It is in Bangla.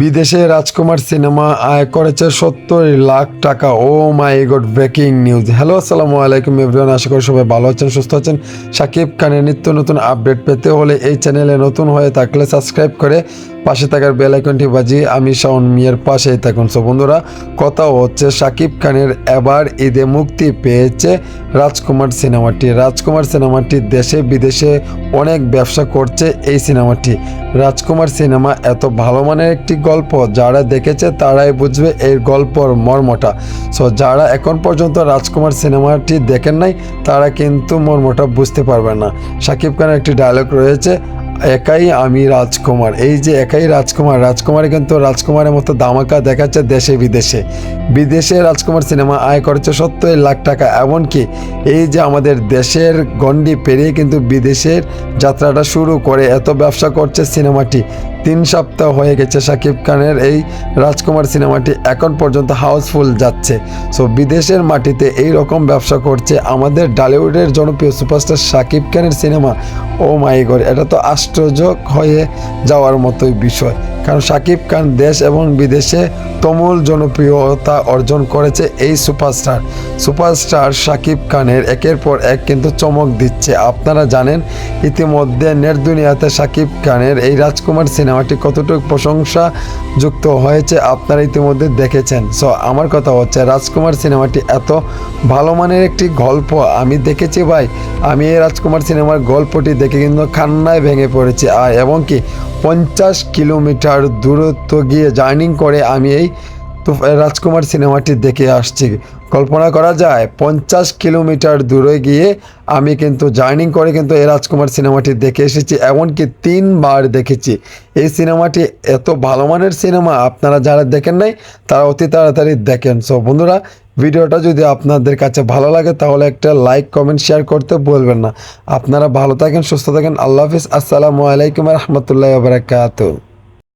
বিদেশে রাজকুমার সিনেমা আয় করেছে সত্তর লাখ টাকা। ও my god, breaking news. Hello, আসসালামু আলাইকুম এভরিওয়ান, আশা করি সবাই ভালো আছেন, সুস্থ আছেন। সাকিব খানের নিত্য নতুন আপডেট পেতে হলে এই চ্যানেলে নতুন হয়ে থাকলে সাবস্ক্রাইব করে পাশে থাকার বেল আইকনটি বাজিয়ে আমি শাওন মিয়ার পাশেই থাকুন। সো বন্ধুরা, কথা হচ্ছে সাকিব খানের এবার ঈদে মুক্তি পেয়েছে রাজকুমার সিনেমাটি। রাজকুমার সিনেমাটি দেশে বিদেশে অনেক ব্যবসা করছে এই সিনেমাটি। রাজকুমার সিনেমা এত ভালো মানের একটি গল্প, যারা দেখেছে তারাই বুঝবে এই গল্পর মর্মটা। সো যারা এখন পর্যন্ত রাজকুমার সিনেমাটি দেখেন নাই, তারা কিন্তু মর্মটা বুঝতে পারবে না। সাকিব খানের একটি ডায়লগ রয়েছে একাই আমি রাজকুমার। এই যে একাই রাজকুমার রাজকুমারে কিন্তু রাজকুমারের মতো দামাকা দেখাচ্ছে দেশে বিদেশে। বিদেশে রাজকুমার সিনেমা আয় করেছে সত্তর লাখ টাকা। এমনকি এই যে আমাদের দেশের গণ্ডি পেরিয়ে কিন্তু বিদেশের যাত্রাটা শুরু করে, এত ব্যবসা করছে সিনেমাটি। তিন সপ্তাহ হয়ে গেছে শাকিব খানের এই রাজকুমার সিনেমাটি এখন পর্যন্ত হাউসফুল যাচ্ছে। সো বিদেশের মাটিতে এই রকম ব্যবসা করছে আমাদের ডালিউডের জনপ্রিয় সুপারস্টার শাকিব খানের সিনেমা ও মাই গড এটা তো আশ্চর্য হয়ে যাওয়ার মতোই বিষয়। কারণ শাকিব খান দেশ এবং বিদেশে তুমুল জনপ্রিয়তা অর্জন করেছে এই সুপারস্টার। সুপারস্টার শাকিব খানের একের পর এক কিন্তু চমক দিচ্ছে। আপনারা জানেন, ইতিমধ্যে নেট দুনিয়াতে শাকিব খানের এই রাজকুমার সিনেমাটি কতটুকু প্রশংসা যুক্ত হয়েছে আপনারা ইতিমধ্যে দেখেছেন। সো আমার কথা হচ্ছে, রাজকুমার সিনেমাটি এত ভালো মানের একটি গল্প আমি দেখেছি ভাই। আমি এই রাজকুমার সিনেমার গল্পটি দেখে কিন্তু খান্নায় ভেঙে পড়েছি। আর এবং কি, পঞ্চাশ কিলোমিটার দূরত্ব গিয়ে জার্নিং করে আমি এই তো রাজকুমার সিনেমাটি দেখে আসছি। কল্পনা করা যায়, পঞ্চাশ কিলোমিটার দূরে গিয়ে আমি কিন্তু জার্নিং করে কিন্তু এই রাজকুমার সিনেমাটি দেখে এসেছি, এমনকি তিনবার দেখেছি। এই সিনেমাটি এত ভালো মানের সিনেমা আপনারা যারা দেখেন নাই, তারা অতি তাড়াতাড়ি দেখেন। সো বন্ধুরা, ভিডিওটা যদি আপনাদের কাছে ভালো লাগে, তাহলে একটা লাইক কমেন্ট শেয়ার করতে বলবেন না। আপনারা ভালো থাকেন, সুস্থ থাকেন, আল্লাহ হাফিজ, আসসালামু আলাইকুম রহমতুল্লাহ বারাকাতু